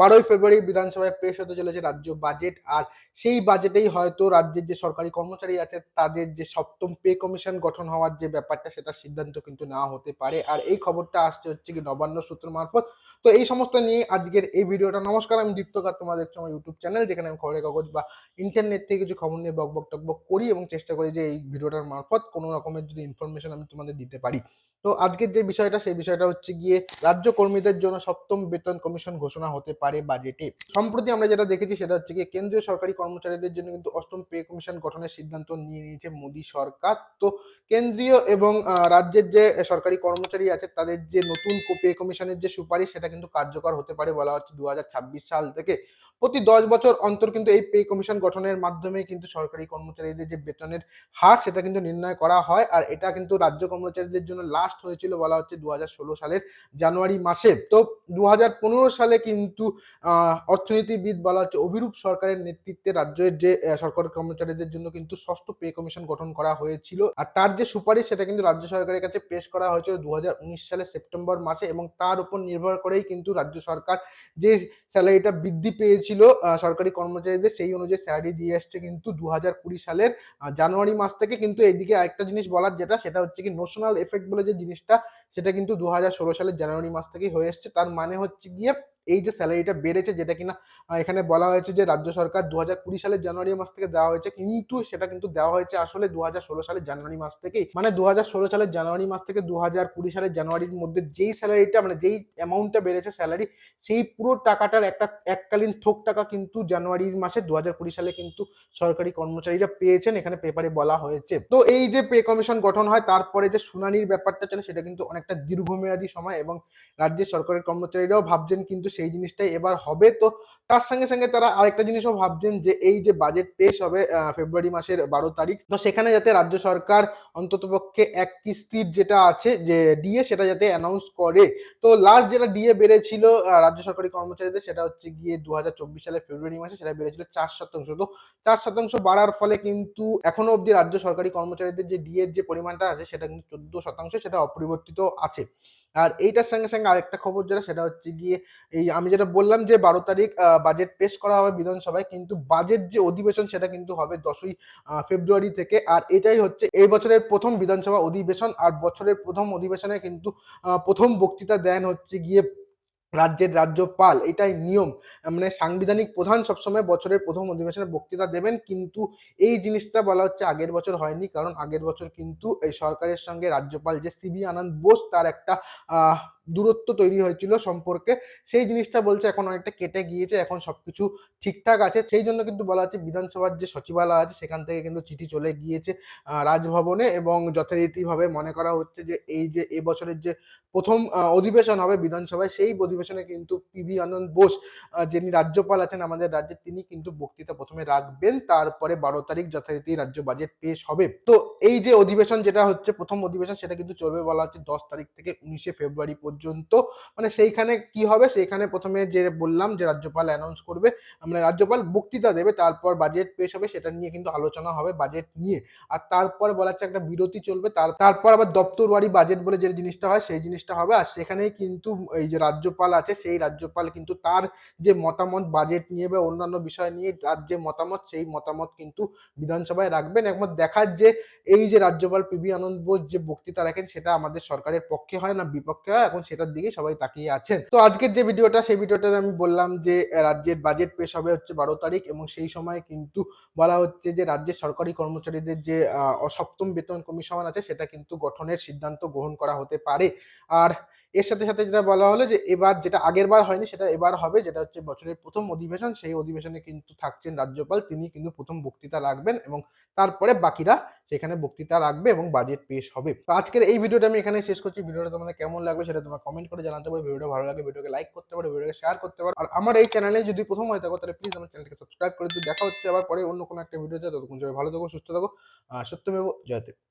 বারোই ফেব্রুয়ারি বিধানসভায় পেশ হতে চলেছে রাজ্য বাজেট আর সেই বাজেটেই হয়তো রাজ্যের যে সরকারি কর্মচারী আছে, তাদের যে সপ্তম পে কমিশন গঠন হওয়ার যে ব্যাপারটা, সেটার সিদ্ধান্ত কিন্তু নেওয়া হতে পারে। আর এই খবরটা আসছে হচ্ছে কি নবান্ন সূত্র মারফত। তো এই সমস্ত নিয়ে আজকের এই ভিডিওটা। নমস্কার, আমি দীপ্তকার তোমাদের দেখছ আমার ইউটিউব চ্যানেল যেখানে আমি খবরের কাগজ বা ইন্টারনেট থেকে কিছু খবর নিয়ে বক বক টকবক করি এবং চেষ্টা করি যে এই ভিডিওটার মারফত কোনো রকমের যদি ইনফরমেশন আমি তোমাদের দিতে পারি। তো আজকের যে বিষয়টা, সেই বিষয়টা হচ্ছে গিয়ে রাজ্য কর্মীদের জন্য সপ্তম বেতন কমিশন ঘোষণা হতে পারে। বাজেটে সম্প্রতি আমরা যেটা দেখেছি সেটা হচ্ছে গিয়ে কেন্দ্রীয় সরকারি কর্মচারীদের জন্য কিন্তু অষ্টম পে কমিশন গঠনের সিদ্ধান্ত নিয়ে নিয়েছে মোদী সরকার। তো কেন্দ্রীয় এবং রাজ্যের যে সরকারি কর্মচারী আছে তাদের যে নতুন পে কমিশনের যে সুপারিশ সেটা কিন্তু কার্যকর হতে পারে বলা হচ্ছে দু হাজার ছাব্বিশ সাল থেকে। প্রতি দশ বছর অন্তর কিন্তু এই পে কমিশন গঠনের মাধ্যমে কিন্তু সরকারি কর্মচারীদের যে বেতনের হার সেটা কিন্তু নির্ণয় করা হয়। আর এটা কিন্তু রাজ্য কর্মচারীদের জন্য লাস্ট হয়েছিল বলা হচ্ছে দু হাজার ষোলো সালের জানুয়ারি মাসে। তো দু হাজার পনেরো সালে কিন্তু অর্থনীতিবিদ বলা হচ্ছে অভিরূপ সরকারের নেতৃত্বে রাজ্যের যে সরকারি কর্মচারীদের জন্য কিন্তু ষষ্ঠ পে কমিশন গঠন করা হয়েছিল। আর তার যে সুপারিশ, সেটা কিন্তু রাজ্য সরকারের কাছে পেশ করা হয়েছিল দুহাজার উনিশ সালের সেপ্টেম্বর মাসে এবং তার উপর নির্ভর করেই কিন্তু রাজ্য সরকার যে স্যালারিটা বৃদ্ধি পেয়েছিল সরকারি কর্মচারীদের, সেই অনুযায়ী স্যালারি দিয়ে আসছে কিন্তু দু সালের জানুয়ারি মাস থেকে কিন্তু এইদিকে আরেকটা জিনিস বলার যেটা, সেটা হচ্ছে কি নোশনাল এফেক্ট বলে যে জিনিসটা, সেটা কিন্তু দু হাজার ষোলো সালের জানুয়ারি মাস থেকেই হয়ে এসছে। তার মানে হচ্ছে গিয়ে এই যে স্যালারিটা বেড়েছে যেটা কিনা এখানে বলা হয়েছে যে রাজ্য সরকার দু হাজার কুড়ি সালের জানুয়ারি মাস থেকে দেওয়া হয়েছে, কিন্তু সেটা কিন্তু দেওয়া হয়েছে আসলে দু হাজার ষোলো সালের জানুয়ারি মাস থেকেই। মানে দু হাজার ষোলো সালের জানুয়ারি মাস থেকে দু হাজার কুড়ি সালের জানুয়ারির মধ্যে যেই স্যালারিটা মানে যেই অ্যামাউন্টটা বেড়েছে স্যালারি সেই পুরো টাকাটার একটা এককালীন থোক টাকা কিন্তু জানুয়ারির মাসে দু হাজার কুড়ি সালে কিন্তু সরকারি কর্মচারীরা পেয়েছেন, এখানে পেপারে বলা হয়েছে। তো এই যে পে কমিশন গঠন হয়, তারপরে যে শুনানির ব্যাপারটা চলে, সেটা কিন্তু অনেকটা দীর্ঘমেয়াদী সময় এবং রাজ্যের সরকারের কর্মচারীরাও ভাবছেন, কিন্তু সেই জিনিসটাই এবার হবে। তো তার সঙ্গে সঙ্গে তারা আরেকটা জিনিসও ভাবছেন যে এই যে বাজেট পেশ হবে ফেব্রুয়ারি মাসের বারো তারিখ, তো সেখানে যাতে রাজ্য সরকার অন্ততপক্ষে এক কিস্তির যেটা আছে যে ডিএ সেটা যাতে অ্যানাউন্স করে। তো লাস্ট যেটা ডিএ বেড়েছিল রাজ্য সরকারি কর্মচারীদের, সেটা হচ্ছে গিয়ে দুহাজার চব্বিশ সালে ফেব্রুয়ারি মাসে সেটা বেড়েছিল চার শতাংশ। তো চার শতাংশ বাড়ার ফলে কিন্তু এখনও অবধি রাজ্য সরকারি কর্মচারীদের যে ডিএ যে পরিমাণটা আছে, সেটা কিন্তু চোদ্দ শতাংশ সেটা অপরিবর্তিত আছে। আর এইটার সঙ্গে সঙ্গে আরেকটা খবর যেটা, সেটা হচ্ছে গিয়ে এই আমি যেটা বললাম যে বারো তারিখ বাজেট পেশ করা হবে বিধানসভায়, কিন্তু বাজেট যে অধিবেশন সেটা কিন্তু হবে দশই ফেব্রুয়ারি থেকে। আর এটাই হচ্ছে এই বছরের প্রথম বিধানসভা অধিবেশন, আর বছরের প্রথম অধিবেশনে কিন্তু প্রথম বক্তৃতা দেন হচ্ছে গিয়ে রাজ্যের রাজ্যপাল, এটাই নিয়ম। মানে সাংবিধানিক প্রধান সবসময় বছরের প্রথম অধিবেশনে বক্তৃতা দেবেন, কিন্তু এই জিনিসটা বলা হচ্ছে আগের বছর হয়নি, কারণ আগের বছর কিন্তু এই সরকারের সঙ্গে রাজ্যপাল যে সিবি আনন্দ বোস, তার একটা দূরত্ব তৈরি হয়েছিল সম্পর্কে। সেই জিনিসটা বলছে এখন অনেকটা কেটে গিয়েছে, এখন সবকিছু ঠিকঠাক আছে। সেই জন্য কিন্তু বলা হচ্ছে বিধানসভার যে সচিবালয় আছে, সেখান থেকে কিন্তু চিঠি চলে গিয়েছে রাজভবনে এবং যথারীতিভাবে মনে করা হচ্ছে যে এই যে এবছরের যে প্রথম অধিবেশন হবে বিধানসভায়, সেই অধিবেশনে কিন্তু পিবি আনন্দ বোস যিনি রাজ্যপাল আছেন আমাদের রাজ্যে, তিনি কিন্তু বক্তৃতা প্রথমে রাখবেন, তারপরে বারো তারিখ যথারীতি রাজ্য বাজেট পেশ হবে। তো এই যে অধিবেশন যেটা হচ্ছে, প্রথম অধিবেশন সেটা কিন্তু চলবে বলা হচ্ছে দশ তারিখ থেকে উনিশে ফেব্রুয়ারি পর্যন্ত। মানে সেইখানে কি হবে? সেইখানে প্রথমে যে বললাম যে রাজ্যপাল অ্যানাউন্স করবে মানে রাজ্যপাল বক্তৃতা দেবে, তারপর বাজেট পেশ হবে, সেটা নিয়ে কিন্তু আলোচনা হবে বাজেট নিয়ে। আর তারপর বলা হচ্ছে একটা বিরতি চলবে, তার, তারপর আবার দপ্তরবাড়ি বাজেট বলে যে জিনিসটা হয়, সেই জিনিসটা হবে। আর সেখানেই কিন্তু এই যে রাজ্যপাল আছে, সেই রাজ্যপাল কিন্তু তার যে মতামত বাজেট নিয়ে বা অন্যান্য বিষয় নিয়ে, তার যে মতামত, সেই মতামত কিন্তু বিধানসভায় রাখবেন। একমত দেখার যে এই যে রাজ্যপাল পিবি আনন্দ বোস যে বক্তৃতা রাখেন, সেটা আমাদের সরকারের পক্ষে হয় না, বিপক্ষে হয়। এখন সেটার দিকে সবাই তাকিয়ে আছেন। তো আজকের যে ভিডিওটা, সেই ভিডিওটাতে আমি বললাম যে, রাজ্যের বাজেট পেশ হবে হচ্ছে বারো তারিখ এবং সেই সময় কিন্তু বলা হচ্ছে যে, রাজ্যের সরকারি কর্মচারীদের যে সপ্তম বেতন কমিশন আছে, সেটা কিন্তু গঠনের সিদ্ধান্ত গ্রহণ করা হতে পারে। আর এর সাথে সাথে যেটা বলা হলো যে এবার যেটা আগের বার হয়নি, সেটা এবার হবে, যেটা হচ্ছে বছরের প্রথম অধিবেশন, সেই অধিবেশনে কিন্তু থাকছেন রাজ্যপাল, তিনি কিন্তু প্রথম বক্তৃতা রাখবেন এবং তারপরে বাকিরা সেখানে বক্তৃতা রাখবে এবং বাজেট পেশ হবে। তো আজকের এই ভিডিওটা আমি এখানে শেষ করছি। ভিডিওটা তোমাদের কেমন লাগবে সেটা তোমরা কমেন্ট করে জানাতে পারো। ভিডিওটা ভালো লাগে, ভিডিওকে লাইক করতে পারো, ভিডিওকে শেয়ার করতে পারো। আর আমার এই চ্যানেলে যদি প্রথম হয়ে থাকো, তাহলে প্লিজ আমার চ্যানেলকে সাবস্ক্রাইব করে দিও। দেখা হচ্ছে আবার পরে অন্য কোনো একটা ভিডিওতে। ততক্ষণ সবাই ভালো থাকো, সুস্থ থাকো। সত্যমেব জয়তে